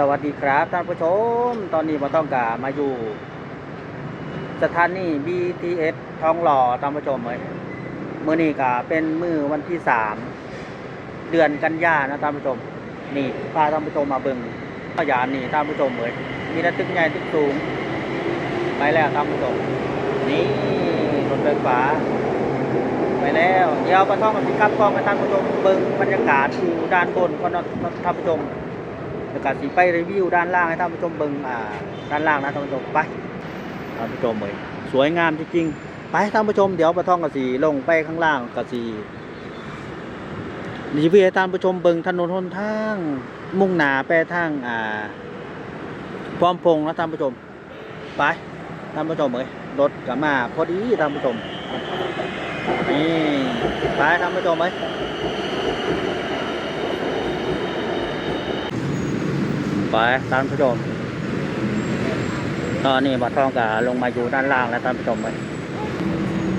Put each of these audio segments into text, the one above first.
สวัสดีครับท่านผู้ชม ตอนนี้มาต้องกามาอยู่ สถานี BTS ทองหล่อท่านผู้ชมเลยมือนี้กาเป็นมือวันที่สามเดือนกันยานะท่านผู้ชม นี่พาท่านผู้ชมมาเบิ่งพยานนี่ท่านผู้ชมเลยมีแต่ตึกใหญ่ตึกสูง ไปแล้วท่านผู้ชม นี่รถไฟฟ้าไปแล้วเดี๋ยวปะท่องกับพี่กับกล้องให้ท่านผู้ชมเบิ่งบรรยากาศอยู่ด้านบนก่อนท่านผู้ชม แล้วก็สิไปรีวิวด้านล่างให้ท่านผู้ชมเบิ่งอ่าด้านล่างนะท่านผู้ชมไปท่านผู้ชมเลยสวยงามจริงๆไปท่านผู้ชมเดี๋ยวปะท่องกับสีลงไปข้างล่างกับสีรีวิวให้ท่านผู้ชมเบิ่งถนนหนทาง มุ่งหนาไปทางอ่าพร้อมพงนะท่านผู้ชม ไปท่านผู้ชมเลยรถกลับมาพอดีท่านผู้ชมนี่ไปท่านผู้ชมเลย ไปท่านผู้ชมตอนนี้บัดทองกาลงมาอยู่ด้านล่างแล้วท่านผู้ชมไป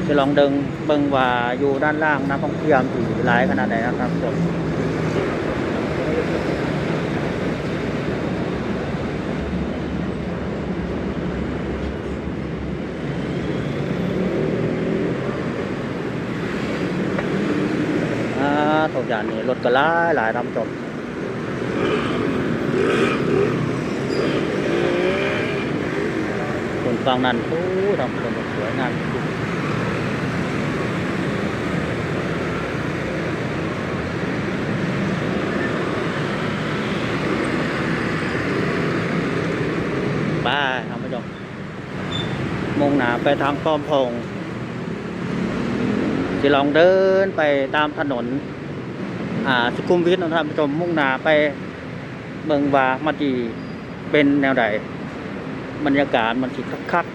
จะลองเดิงเบิ่งว่าอยู่ด้านล่างนักท่องเที่ยวที่หลายขนาดไหนนะท่านผู้ชมทุกอย่างนี่รถก็หลายหลายท่านผู้ชม คน ฟังนั้นโอ้ทำคนสวยงามจริงไป้าท่านผู้ชมมุ่งหน้าไปทางป้อมพงสิลองเดินไปตามถนน อ่าสุขุมวิทนะท่านผู้ชมมุ่งหน้าไปเมืองวามาดีเป็นแนวใด บรรยากาศมันสิคักคัก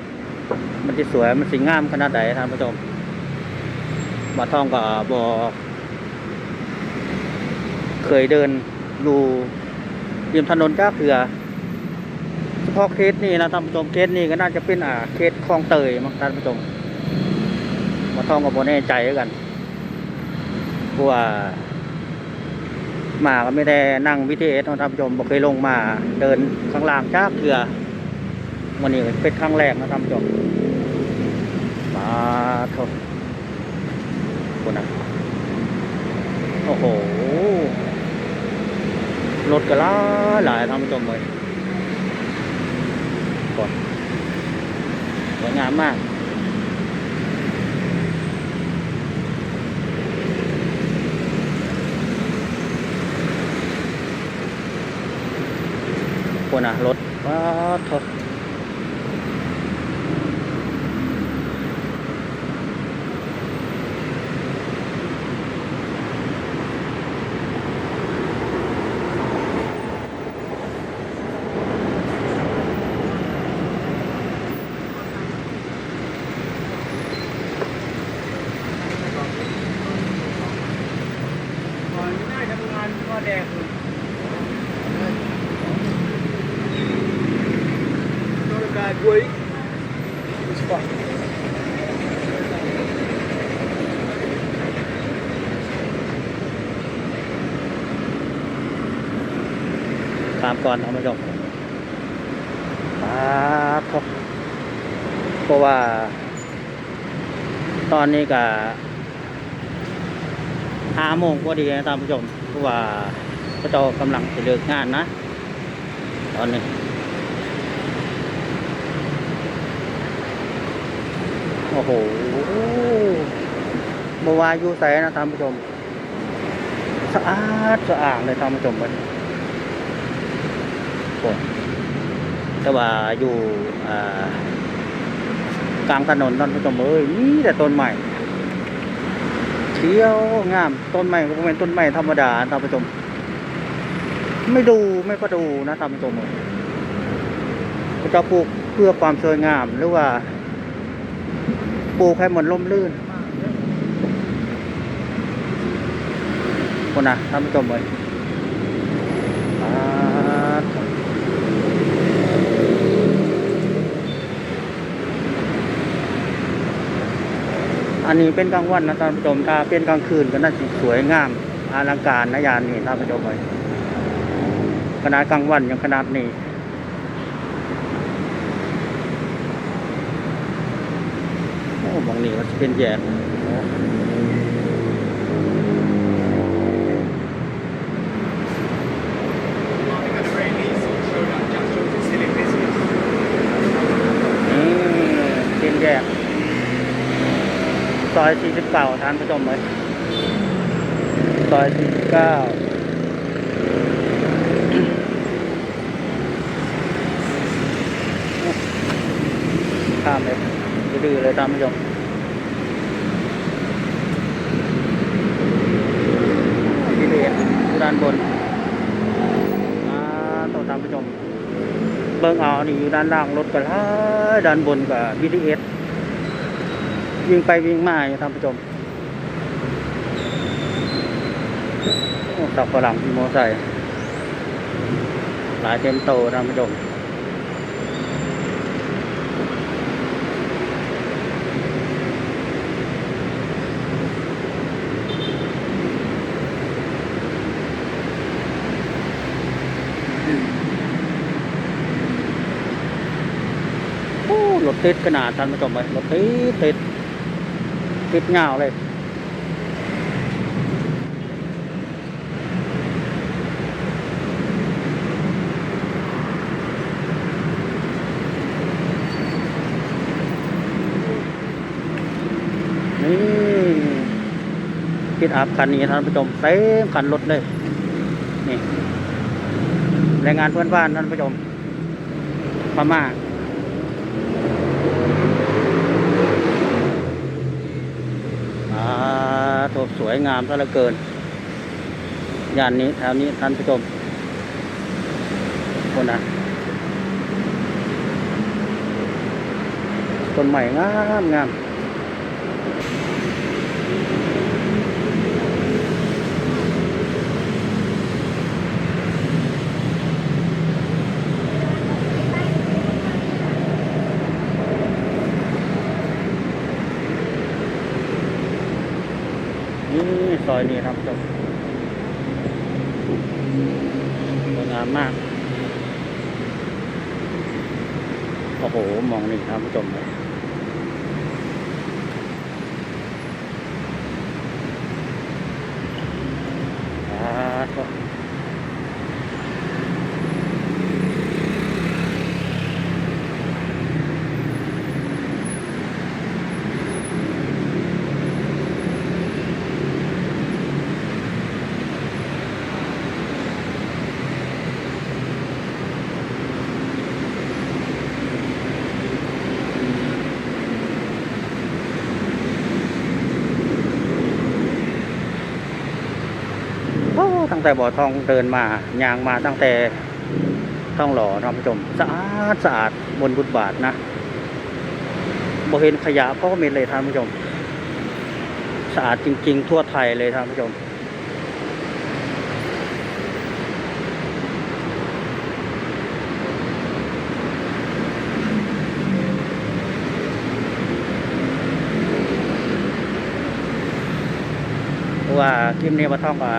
ๆมันสิสวยมันสิงามขนาดไหนท่านผู้ชมมาท่องก็บบอเคยเดินอยู่ริมถนนจ้าเถือเฉพาะเคสนี้นะท่านผู้ชมเคสนี้ก็น่าจะเป็นอ่าเคสคลองเตยมั้งท่านผู้ชมมาท่องก็บ่แน่ใจแล้วกันว่า มาก็ไม่ได้นั่งวิทีเอสท่านผู้ชมบอกเคยลงมาเดินข้างล่างจ้าเถื่อวันนี้เป็นครั้งแรกนะท่านผู้ชมมาเถอะคุณนะโอ้โหรถก็หลาหลายท่านผู้ชมเลยก่อนสวยงามมาก คนอะรถว้าทด ตามก่อนท่านผู้ชมครับครับเพราะว่า ตอนนี้ก็ห้าโมงพอดีนะท่านผู้ชมเพราะว่าพระเจ้ากำลังจะเลิกงานนะ ตอนนี้ โอ้โหบวาอยู่ใสนะท่านผู้ชม สะอาดสะอาดเลยท่านผู้ชมเลยโอ้แต่ว่าอยู่กลางถนนท่านผู้ชมเอ้ยนี่แต่ต้นใหม่เขียวงามต้นใหม่ก็เป็นต้นใหม่ธรรมดาท่านผู้ชม ไม่ดูไม่ก็ดูนะท่านผู้ชมจะปลูกเพื่อความสวยงามหรือว่า ปลูกให้มันร่มรื่นคนนะท่านผู้ชมเลยอันนี้เป็นกลางวันนะท่านผู้ชม ถ้าเป็นกลางคืนก็น่าจะสวยงามอลังการนะยานนี่ท่านผู้ชมเลยขนาดกลางวันยังขนาดนี้ โอ้ มองนี่ว่าจะเป็นแยกโอ้ At the very least, it showed up just showed facility business. นี่เป็นแยกซอย 49ท่านผู้ชมเลยซอย 49ข้ามเลยดื้อๆเลยท่านผู้ชมดีเลยอยู่ ด้านบนอ่าต่อตามผู้ชม เบิ้งเอานี่อยู่ด้านล่างรถก็หลายด้านบนก็ BTS วิ่งไปวิ่งมาอยู่ท่านผู้ชมตับฝรั่งมีมอไซค์หลายเต็มโตท่านผู้ชม โอ้รถ ติดขนาดท่านผู้ชมเลยรถติดติดติดเงาเลยนี่ปิดอัพคันนี้ท่านผู้ชมเต็มคันรถเลย นี่แรงงานเพื่อนบ้านท่านผู้ชมพม่า อ่า โถสวยงามซะเหลือเกินย่านนี้แถวนี้ท่านผู้ชมคนนะต้นใหม่งามงามนี่ ซอยนี้ครับจบสวยงามมาก โอ้โห มองนี่ครับผู้ชมเลยอ่าก็โอ้ตั้ง แต่บ่อทองเดินมายางมาตั้งแต่ต้องหล่อท่านผู้ชมสะอาดสะอาดบนบุตบาทนะบ่เห็นขยะก็ม็ดเลยท่านผู้ชม สะอาดจริง ๆ ทั่วไทยเลยท่านผู้ชมว่าคลิปนี้มาท่องว่า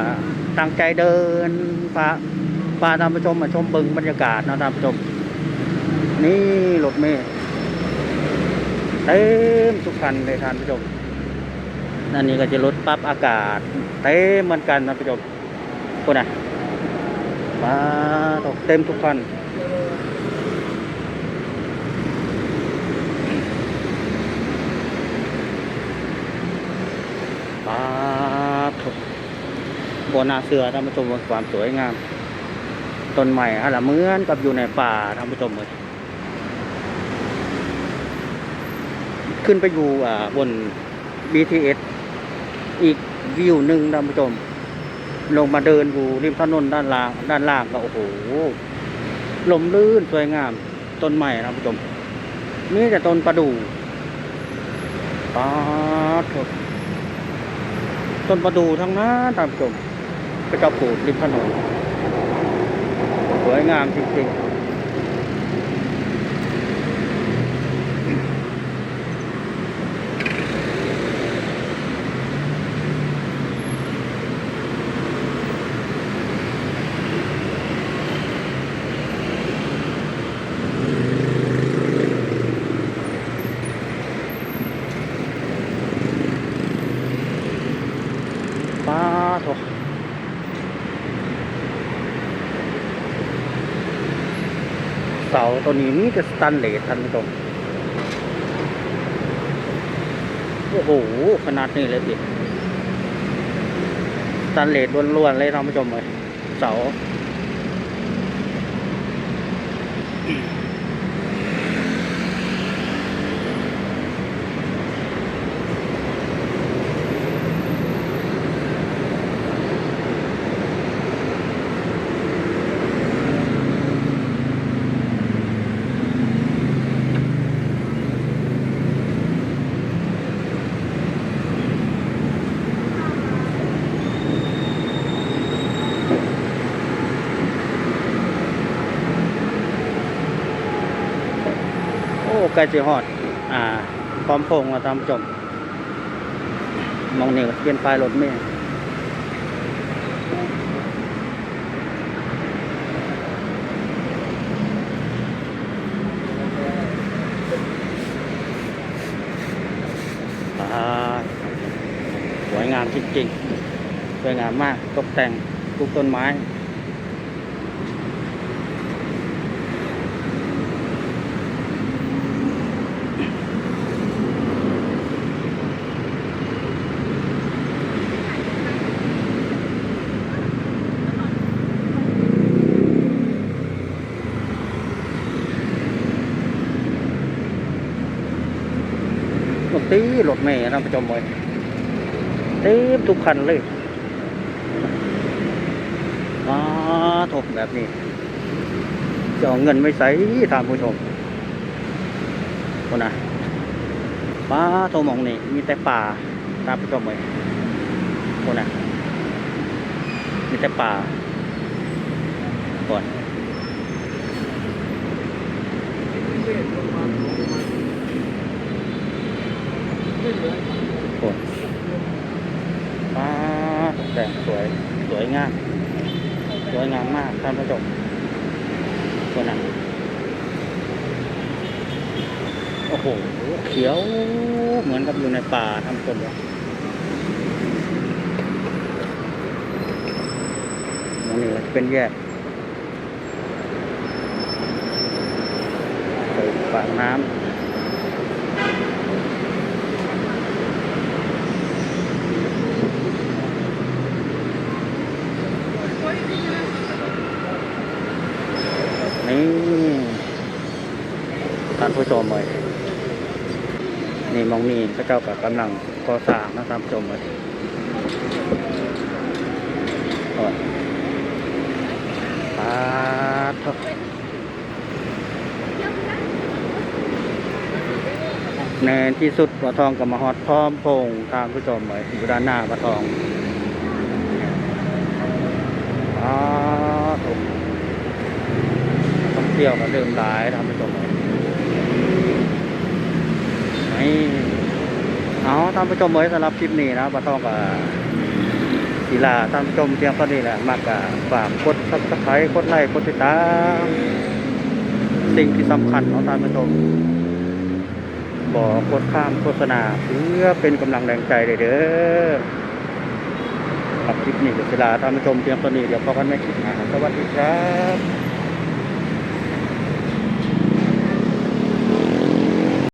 ตั้งใจเดินพาพาท่านผู้ชมมาชมบึงบรรยากาศนะท่านผู้ชม นี่รถเมล์เต็มทุกคันเลยท่านผู้ชมนั่นนี่ก็จะรถปรับอากาศเต็มเหมือนกันท่านผู้ชมคนน่ะมาตกเต็มทุกคัน ปาถก บนนาเสือท่านผู้ชมความสวยงามต้นใหม่อะไรเหมือนกับอยู่ในป่าท่านผู้ชมเลยขึ้นไปอยู่อ่าบน BTS อีกวิวหนึ่งท่านผู้ชม ลงมาเดินอยู่ริมถนนด้านล่างด้านล่างก็โอ้โหลมลื่นสวยงาม ต้นใหม่ท่านผู้ชมมีแต่ต้นประดู่ปาต้นประดู่ทั้งนั้นท่านผู้ชม ก็จะปูดริมถนนสวยงามจริงๆ เสา ตัวนี้นี่จะสแตันเลสท่านผู้ชมโอ้โหขนาดนี้เลยพี่สแตันเลสล้วนๆเลยท่านผู้ชมเลยเสา ใกล้จะฮอด อ่า พร้อมพงแล้วท่านผู้ชมองนี่ก็เปลี่ยนไฟรถเมล์อ่สวยงามจริงๆ สวยงามมาก ตกแต่งปลูกต้นไม้ รถตีรถเมย์ท่านผู้ชมเลยเต็มทุกคันเลยมาถกแบบนี้จะเอาเงินไม่ใส่ท่านผู้ชมคนนะป้าโทมองนี่มีแต่ป่าท่านผู้ชมเลยคนนะมีแต่ป่าก่อน คนป้าแต่งสวย สวยงาม สวยงามมากท่านผู้ชมคนนั้นโอ้โห เขียวเหมือนกับอยู่ในป่าทำคนเลยตรงนี้เป็นแยกเปิดปากน้ำนี่ท่าน ผู้ชมเลยนี่มองนี่พระเจ้ากับกำลังก่อสร้างนะท่านผู้ชมเลยโอ้ยปาดเถอะในที่สุดปลาทองกับมาฮอดพร้อมพงษ์ตามผู้ชมเลยอยู่ด้านหน้าปลาทองปาดถูกท่องเที่ยวก็เดิมหลายทานผู้ชมเลย นี่เอาท่านผู้ชมเลยสำหรับคลิปนี้นะปลาทองกับศิลาท่านผู้ชมเพียงเท่านี้แหละมากกะฝากกดซับสไครต์กดไลค์กดติดตามสิ่งที่สำคัญของท่านผู้ชมบอกกดข้ามโฆษณาเพื่อเป็นกำลังแรงใจเด้อครับคลิปนี้ศิลาท่านผู้ชมเพียงเท่านี้เดี๋ยวพบกันใหม่คลิปหน้าสวัสดีครับ